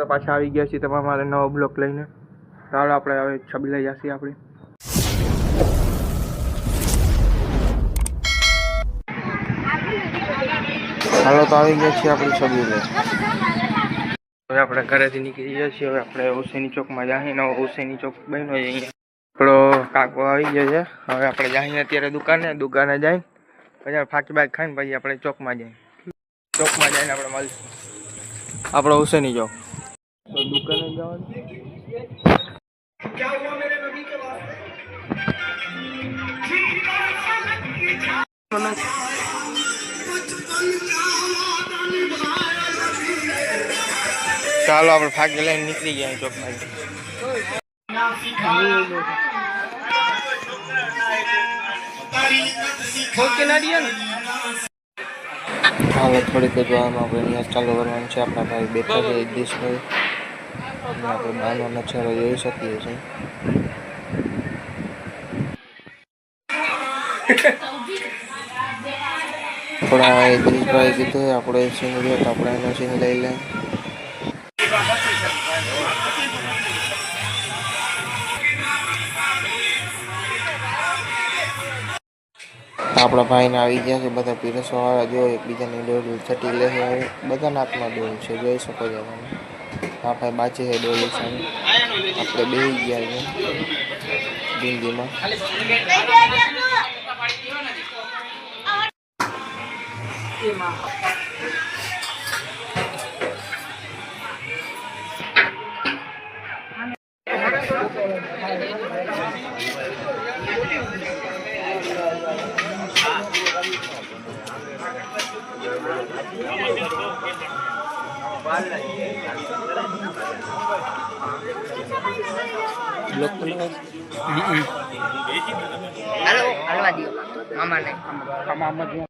તો પાછા આવી ગયા છીએ તમારા મારે નવો બ્લોક લઈને. ચાલો આપણે હવે છબી લઈ જશે આપણે. હાલો, તો આવી ગયા છીએ આપણી છબી લઈ. હવે આપણે ઘરેથી નીકળી ગયા છીએ. હવે આપણે હુસેની ચોકમાં જાહી નવો હુસેની ચોક બન્યો છે અહીંયા. આપણો કાકો આવી ગયો છે. હવે આપણે જાહીને અત્યારે દુકાને દુકાને જઈને પછી ફાકી બાકી ખાઈને પછી આપણે ચોકમાં જઈએ ચોકમાં જઈને આપણે મળીશું. આપણો હુસેની ચોક. તો દુકાને જવાનું ચાલો આપણે ફાકી લઈને નીકળી ગયા ચોકમાં હાલો થોડીક જ વારમાં આપણે અહીંયા ચાલુ કરવાનું છે આપણા ભાઈ બેઠા છે જગદીશભાઈ અને આપણે બહારનો નજારો જોઈ શકીએ છીએ થોડા જગદીશભાઈ કીધું આપણે સીન જોઈએ તો આપણે એનો સીન લઈ લે આપણા ભાઈને આવી ગયા છે, બધા પીરસવાળા વાળા, જો એકબીજાની ડોલ છટી લે છે, બધાના હાથમાં ડોલ છે, જોઈ શકો છો તમે. આ ભાઈ બાચી છે ડોલ સામે આપણે બેસી ગયા છે જિંદગીમાં બ્લોક હાલો હાલવા દો મામાને